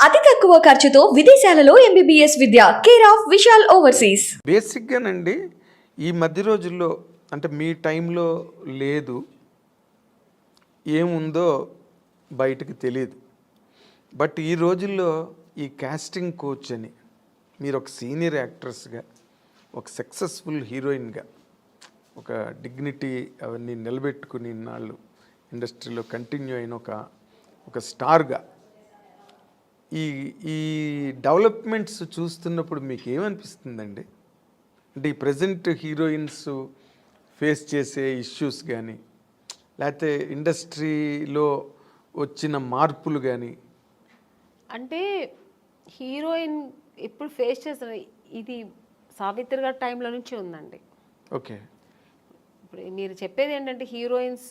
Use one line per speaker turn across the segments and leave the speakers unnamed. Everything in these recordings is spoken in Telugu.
అతి తక్కువ ఖర్చుతో విదేశాలలో MBBS Vidya. Care of Vishal overseas.
బేసిక్గానండి ఈ మధ్య రోజుల్లో అంటే మీ టైంలో లేదు ఏముందో బయటకు తెలియదు బట్ ఈ రోజుల్లో ఈ కాస్టింగ్ కోచ్ అని మీరు ఒక సీనియర్ యాక్ట్రెస్గా ఒక సక్సెస్ఫుల్ హీరోయిన్గా ఒక డిగ్నిటీ అవన్నీ నిలబెట్టుకుని ఇన్నాళ్ళు ఇండస్ట్రీలో కంటిన్యూ అయిన ఒక ఒక స్టార్గా. ఈ ఈ డెవలప్మెంట్స్ చూస్తున్నప్పుడు మీకు ఏమనిపిస్తుందండి? అంటే ఈ ప్రజెంట్ హీరోయిన్స్ ఫేస్ చేసే ఇష్యూస్ కానీ లేకపోతే ఇండస్ట్రీలో వచ్చిన మార్పులు కానీ
అంటే హీరోయిన్ ఇప్పుడు ఫేస్ చేస్తున్న ఇది సావిత్రి గారి టైంలో నుంచి ఉందండి.
ఓకే.
ఇప్పుడు మీరు చెప్పేది ఏంటంటే heroines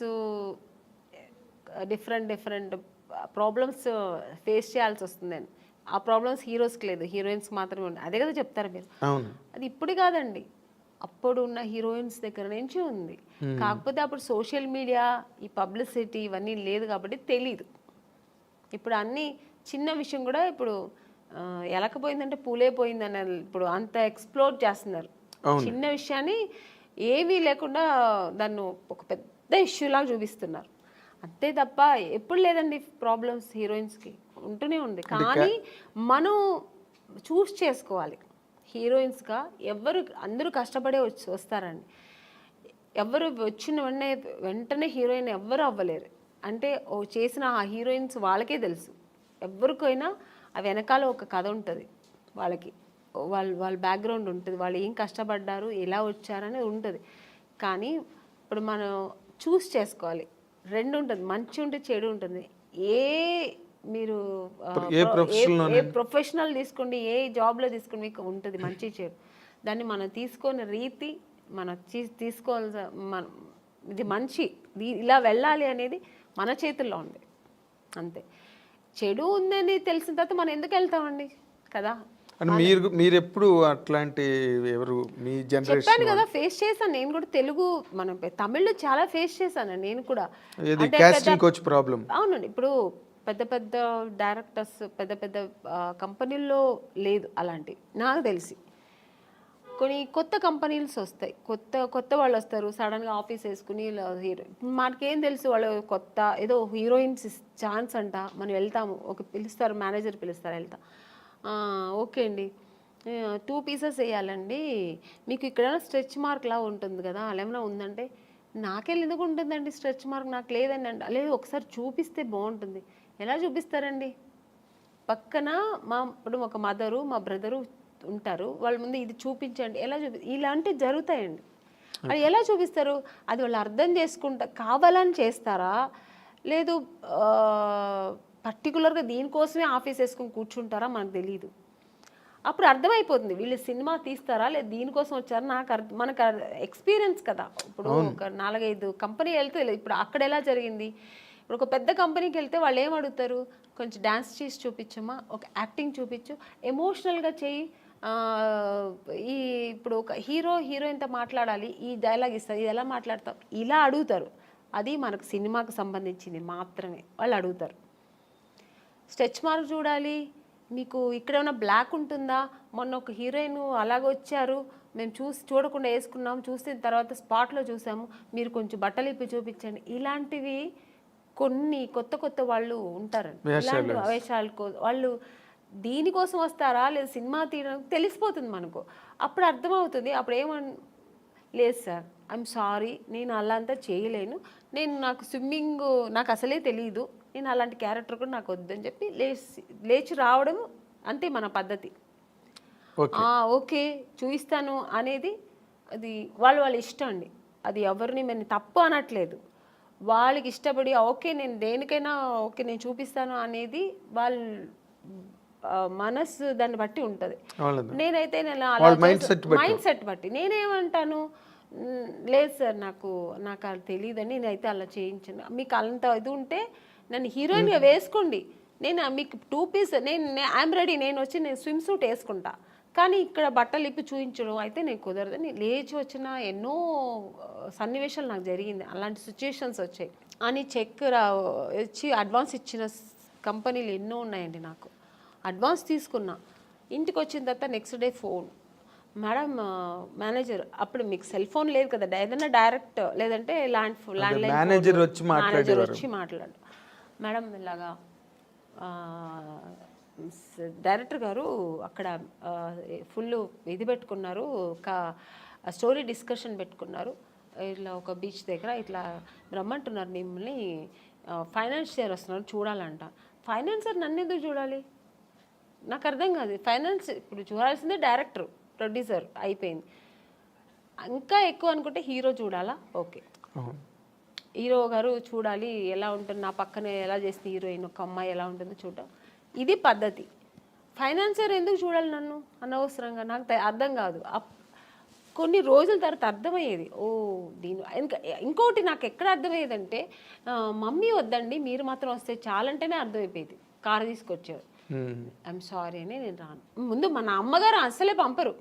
different different problems face చేయాల్సి వస్తుందని ఆ ప్రాబ్లమ్స్ హీరోస్కి లేదు. హీరోయిన్స్కి మాత్రమే ఉంది అదే కదా చెప్తారు మీరు. అది ఇప్పుడు కాదండి. అప్పుడు ఉన్న హీరోయిన్స్ దగ్గర నుంచి ఉంది. కాకపోతే అప్పుడు సోషల్ మీడియా ఈ పబ్లిసిటీ ఇవన్నీ లేదు కాబట్టి తెలీదు. ఇప్పుడు అన్ని చిన్న విషయం కూడా ఇప్పుడు ఎలకపోయిందంటే పూలే పోయిందని ఇప్పుడు అంత ఎక్స్ప్లోర్ చేస్తున్నారు. చిన్న విషయాన్ని ఏమీ లేకుండా దాన్ని ఒక పెద్ద ఇష్యూ లాగా చూపిస్తున్నారు. అంతే తప్ప ఎప్పుడు లేదండి ప్రాబ్లమ్స్ హీరోయిన్స్కి ఉంటూనే ఉంది. కానీ మనం చూస్ చేసుకోవాలి. హీరోయిన్స్గా ఎవరు అందరూ కష్టపడే వచ్చి వస్తారండి. ఎవరు వచ్చిన వెంటనే వెంటనే హీరోయిన్ ఎవ్వరు అవ్వలేరు. అంటే ఓ చేసిన ఆ హీరోయిన్స్ వాళ్ళకే తెలుసు. ఎవరికైనా ఆ వెనకాల ఒక కథ ఉంటుంది వాళ్ళకి. వాళ్ళ వాళ్ళ బ్యాక్గ్రౌండ్ ఉంటుంది. వాళ్ళు ఏం కష్టపడ్డారు ఎలా వచ్చారనేది ఉంటుంది. కానీ ఇప్పుడు మనం చూస్ చేసుకోవాలి. రెండు ఉంటుంది మంచి ఉంటుంది చెడు ఉంటుంది ఏ మీరు
ఏ
ప్రొఫెషనల్ తీసుకోండి ఏ జాబ్లో తీసుకోండి మీకు ఉంటుంది మంచి చెడు. దాన్ని మనం తీసుకునే రీతి మనం తీసుకోవాల్సిన మన ఇది మంచి ఇలా వెళ్ళాలి అనేది మన చేతుల్లో ఉంది. అంతే. చెడు ఉందని తెలిసిన తర్వాత మనం ఎందుకు వెళ్తామండి? కదా?
అని మీరు మీరు ఎప్పుడు అట్లాంటి ఎవరు మీ జనరేషన్
చెప్పాను కదా ఫేస్ చేశాను. నేను కూడా తెలుగు మనం తమిళ్ళో చాలా ఫేస్ చేశాను నేను కూడా. అంటే
కాస్టింగ్ కోచ్ ప్రాబ్లం
అవునండి. ఇప్పుడు పెద్ద పెద్ద డైరెక్టర్స్ పెద్ద పెద్ద కంపెనీల్లో లేదు అలాంటి. నాకు తెలిసి. కొన్ని కొత్త కంపెనీస్ వస్తాయి. కొత్త కొత్త వాళ్ళు వస్తారు. సడన్గా ఆఫీస్ వేసుకుని హీరో మనకేం తెలుసు వాళ్ళు కొత్త ఏదో హీరోయిన్స్ ఛాన్స్ అంట. మనం వెళ్తాము. ఒక పిలుస్తారు మేనేజర్ పిలుస్తారు వెళ్తాం. "ఆ, ఓకే అండి. టూ పీసెస్ వేయాలండి. మీకు ఇక్కడ స్ట్రెచ్ మార్క్ లా ఉంటుంది కదా అలా ఏమైనా ఉందంటే నాకెళ్ళి ఎందుకు ఉంటుందండి స్ట్రెచ్ మార్క్? నాకు లేదండి అంటే. లేదు ఒకసారి చూపిస్తే బాగుంటుంది. ఎలా చూపిస్తారండి? పక్కన మా ఇప్పుడు ఒక మదరు మా బ్రదరు ఉంటారు. వాళ్ళ ముందు ఇది చూపించండి. ఎలా చూపి ఇలాంటివి జరుగుతాయండి. అది ఎలా చూపిస్తారు? అది వాళ్ళు అర్థం చేసుకుంటా కావాలని చేస్తారా? లేదు పర్టికులర్గా దీనికోసమే ఆఫీస్ వేసుకొని కూర్చుంటారా మనకు తెలియదు అప్పుడు అర్థమైపోతుంది. వీళ్ళు సినిమా తీస్తారా? లేదు దీనికోసం వచ్చారా? నాకు అర్థం మనకు ఎక్స్పీరియన్స్ కదా. ఇప్పుడు ఒక నాలుగైదు కంపెనీ వెళ్తే ఇప్పుడు అక్కడ ఎలా జరిగింది? ఇప్పుడు ఒక పెద్ద కంపెనీకి వెళ్తే వాళ్ళు ఏం అడుగుతారు? కొంచెం డ్యాన్స్ చేసి చూపించమ్మా ఒక యాక్టింగ్ చూపించు. ఎమోషనల్గా చేయి. ఈ ఇప్పుడు ఒక హీరో హీరోయిన్తో మాట్లాడాలి. ఈ డైలాగ్ ఇస్తారు ఇది ఎలా మాట్లాడతాం ఇలా అడుగుతారు. అది మనకు సినిమాకు సంబంధించింది మాత్రమే. వాళ్ళు అడుగుతారు. స్ట్రెచ్ మార్క్ చూడాలి. మీకు ఇక్కడ ఏమైనా బ్లాక్ ఉంటుందా? మొన్న ఒక హీరోయిన్ అలాగ వచ్చారు. మేము చూసి చూడకుండా వేసుకున్నాం. చూసిన తర్వాత స్పాట్లో చూసాము. మీరు కొంచెం బట్టలు ఇప్పి చూపించండి. ఇలాంటివి కొన్ని కొత్త కొత్త వాళ్ళు ఉంటారండి ఇలాంటి వేషాలు కో- వాళ్ళు దీనికోసం వస్తారా? లేదా సినిమా తీయడం తెలిసిపోతుంది మనకు. అప్పుడు అర్థమవుతుంది. అప్పుడు ఏమన్ లేదు సార్ ఐఎమ్ సారీ నేను అలా అంతా చేయలేను. నేను నాకు స్విమ్మింగ్ నాకు అసలే తెలియదు నేను అలాంటి క్యారెక్టర్ కూడా నాకు వద్దని చెప్పి లేచి లేచి రావడం అంతే మన పద్ధతి.
ఓకే.
ఆ, ఓకే చూపిస్తాను అనేది అది వాళ్ళు వాళ్ళ ఇష్టం అండి. అది ఎవరిని మేము తప్పు అనట్లేదు. వాళ్ళకి ఇష్టపడి ఓకే నేను దేనికైనా ఓకే నేను చూపిస్తాను అనేది వాళ్ళ మనస్సు దాన్ని బట్టి ఉంటుంది. నేనైతే నేను. మైండ్ సెట్ బట్టి. నేనేమంటాను "మ్, లేదు సార్ నాకు నాకు అది తెలియదని నేనైతే అలా చేయించను. మీకు అంత ఇది ఉంటే నన్ను హీరోయిన్గా వేసుకోండి. నేను మీకు టూ పీస్ నేను ఐఎమ్ రెడీ నేను వచ్చి నేను స్విమ్ సూట్ వేసుకుంటా. కానీ ఇక్కడ బట్టలు ఇప్పి చూపించడం అయితే నేను కుదరదని లేచి వచ్చిన ఎన్నో సన్నివేశాలు నాకు జరిగింది. అలాంటి సిచ్యుయేషన్స్ వచ్చాయి. అని చెక్ రా ఇచ్చి అడ్వాన్స్ ఇచ్చిన కంపెనీలు ఎన్నో ఉన్నాయండి నాకు. అడ్వాన్స్ తీసుకున్నా. ఇంటికి వచ్చిన తర్వాత next day phone madam manager అప్పుడు మీకు సెల్ ఫోన్ లేదు కదా. ఏదైనా డైరెక్ట్ లేదంటే ల్యాండ్ ల్యాండ్ లైన్
manager వచ్చి
మేనేజర్ వచ్చి మాట్లాడు. మేడం ఇలాగా డైరెక్టర్ గారు అక్కడ ఫుల్ ఇది పెట్టుకున్నారు ఒక స్టోరీ డిస్కషన్ పెట్టుకున్నారు. ఇట్లా ఒక బీచ్ దగ్గర ఇట్లా రమ్మంటున్నారు మిమ్మల్ని ఫైనాన్షియర్ వస్తున్నారు చూడాలంట. ఫైనాన్సర్ నన్ను ఎందుకు చూడాలి? నాకు అర్థం కాదు. ఫైనాన్స్ ఇప్పుడు చూడాల్సిందే డైరెక్టర్ ప్రొడ్యూసర్ అయిపోయింది. ఇంకా ఎక్కువ అనుకుంటే హీరో చూడాలా? ఓకే. హీరో గారు చూడాలి ఎలా ఉంటుంది నా పక్కనే ఎలా చేస్తే హీరోయిన్ ఒక అమ్మాయి ఎలా ఉంటుందో చూడటం ఇది పద్ధతి. ఫైనాన్సర్ ఎందుకు చూడాలి నన్ను? అనవసరంగా నాకు అర్థం కాదు. కొన్ని రోజుల తర్వాత అర్థమయ్యేది. ఓ దీని ఇంకా ఇంకోటి నాకు ఎక్కడ అర్థమయ్యేదంటే మమ్మీ వద్దండి మీరు మాత్రం వస్తే చాలంటేనే అర్థమైపోయేది. కారు తీసుకొచ్చారు
ఉమ్.
ఐఎమ్ సారీ అని నేను రాను. ముందు మన అమ్మగారు అస్సలే పంపరు.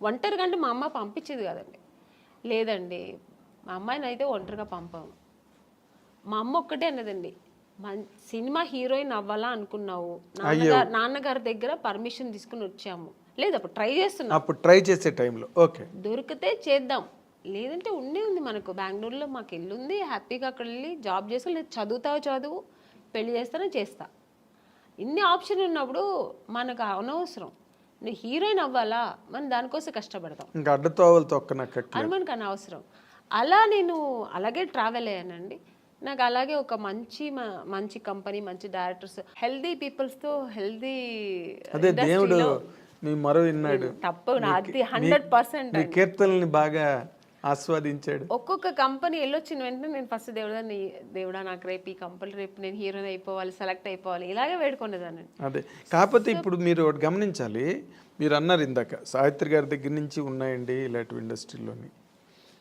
ఒంటరిగా అంటే మా అమ్మ పంపించేది కదండి. లేదండి మా అమ్మాయిని అయితే ఒంటరిగా పంపాము మా అమ్మ ఒక్కటే అన్నదండి. సినిమా హీరోయిన్ అవ్వాలా అనుకున్నావు. నాన్నగారు నాన్నగారి దగ్గర పర్మిషన్ తీసుకుని వచ్చాము. లేదు అప్పుడు ట్రై చేస్తున్నాం.
అప్పుడు ట్రై చేసే టైంలో. ఓకే.
దొరికితే చేద్దాం. లేదంటే ఉండే ఉంది మనకు. బెంగళూరులో మాకు ఇల్లు ఉంది హ్యాపీగా అక్కడ వెళ్ళి జాబ్ చేసుకో లేదు చదువుతావు చదువు పెళ్ళి చేస్తానో చేస్తా. ఇన్ని ఆప్షన్ ఉన్నప్పుడు మనకు అనవసరం. నువ్వు హీరోయిన్ అవ్వాలా? మనం దానికోసం కష్టపడతాం.
ఇంకా అడ్డతోవలు తొక్కనక్కట్లేదు
అని మనకు అనవసరం. అలా నేను అలాగే ట్రావెల్ అయ్యానండి. నాకు అలాగే ఒక మంచి మంచి కంపెనీ మంచి డైరెక్టర్స్ హెల్దీ పీపుల్స్తో హెల్దీ
అదే దేవుడు మీ మరో విన్నాడు.
తప్పు అది హండ్రెడ్ పర్సెంట్
కీర్తనల్ని బాగా ఆస్వాదించాడు.
ఒక్కొక్క కంపెనీ వెళ్ళొచ్చిన వెంటనే నేను ఫస్ట్ దేవుడా నీ దేవుడా నాకు రేపు ఈ కంపెనీ రేపు నేను హీరోయిన్ అయిపోవాలి సెలెక్ట్ అయిపోవాలి ఇలాగే వేడుకునేదాన్ని.
అదే. కాకపోతే ఇప్పుడు మీరు ఒకటి గమనించాలి మీరు అన్నారు ఇందాక సావిత్రి గారి దగ్గర నుంచి ఉన్నాయండి ఇలాంటి ఇండస్ట్రీలోని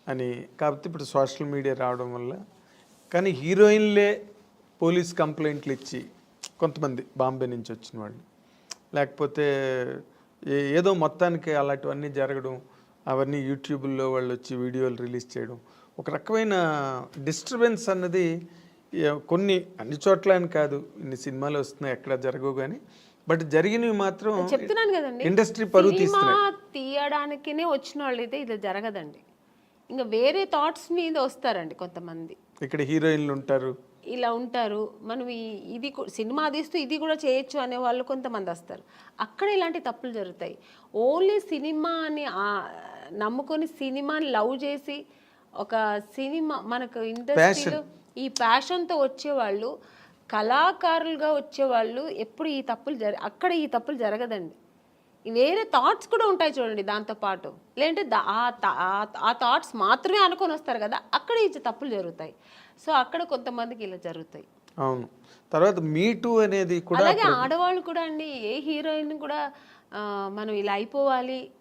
అని. కాకపోతే ఇప్పుడు సోషల్ మీడియా రావడం వల్ల కానీ హీరోయిన్లే పోలీస్ కంప్లైంట్లు ఇచ్చి కొంతమంది బాంబే నుంచి వచ్చిన వాళ్ళు లేకపోతే ఏ- ఏదో మొత్తానికి అలాంటివన్నీ జరగడం అవన్నీ యూట్యూబ్లో వాళ్ళు వచ్చి వీడియోలు రిలీజ్ చేయడం ఒక రకమైన డిస్టర్బెన్స్ అన్నది కొన్ని అన్ని చోట్ల అని కాదు ఇన్ని సినిమాలు వస్తున్నాయి ఎక్కడ జరగవు కానీ బట్ జరిగినవి మాత్రం
చెప్తున్నాను కదండి.
ఇండస్ట్రీ పరువు
తీయడానికినే వచ్చిన వాళ్ళు అయితే ఇది జరగదండి. ఇంకా వేరే థాట్స్ మీద వస్తారండి కొంతమంది.
ఇక్కడ హీరోయిన్లు ఉంటారు.
ఇలా ఉంటారు. మనం ఈ- ఇది సినిమా తీస్తూ ఇది కూడా చేయొచ్చు అనే వాళ్ళు కొంతమంది వస్తారు. అక్కడ ఇలాంటి తప్పులు జరుగుతాయి. ఓన్లీ సినిమాని ఆ- నమ్ముకొని సినిమాని లవ్ చేసి ఒక సినిమా మనకు ఇండస్ట్రీలో ఈ ప్యాషన్తో వచ్చేవాళ్ళు కళాకారులుగా వచ్చేవాళ్ళు ఎప్పుడు ఈ తప్పులు జర అక్కడ ఈ తప్పులు జరగదండి. వేరే థాట్స్ కూడా ఉంటాయి చూడండి దాంతో పాటు. లేదంటే దా- ఆ థాట్స్ మాత్రమే అనుకొని వస్తారు కదా అక్కడ ఈ తప్పులు జరుగుతాయి. సో అక్కడ కొంతమందికి ఇలా జరుగుతాయి.
అవును. తర్వాత మీటు అనేది కూడా
అలాగే ఆడవాళ్ళు కూడా అండి ఏ హీరోయిన్ కూడా మనం ఇలా అయిపోవాలి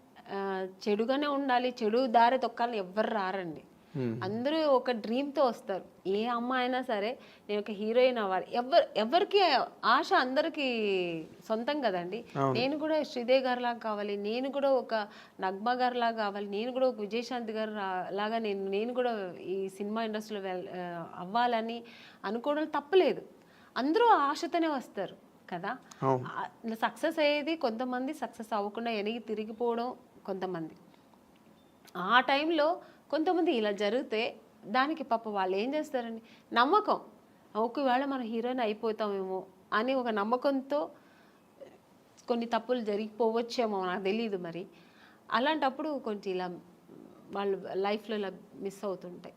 చెడుగానే ఉండాలి చెడు దారి తొక్కాలని ఎవ్వరు రారండి. అందరూ ఒక డ్రీమ్తో వస్తారు. ఏ అమ్మాయి అయినా సరే నేను ఒక హీరోయిన్ అవ్వాలి. ఎవరు ఎవరికి ఆశ అందరికీ సొంతం కదండి. నేను కూడా శ్రీదేవి గారి లాగా కావాలి. నేను కూడా ఒక నగ్మ గారి లాగా కావాలి. నేను కూడా ఒక విజయశాంతి గారు లాగా నేను నేను కూడా ఈ సినిమా ఇండస్ట్రీలో అవ్వాలని అనుకోవడం తప్పలేదు. అందరూ ఆశతోనే వస్తారు కదా. సక్సెస్ అయ్యేది కొంతమంది సక్సెస్ అవ్వకుండా వెనక్కి తిరిగిపోవడం కొంతమంది. ఆ టైంలో కొంతమంది ఇలా జరిగితే దానికి పాప వాళ్ళు ఏం చేస్తారండి? నమ్మకం. ఒకవేళ మనం హీరోయిన్ అయిపోతామేమో అని ఒక నమ్మకంతో కొన్ని తప్పులు జరిగిపోవచ్చేమో నాకు తెలియదు మరి. అలాంటప్పుడు కొంచెం ఇలా వాళ్ళు లైఫ్లో ఇలా మిస్ అవుతుంటాయి.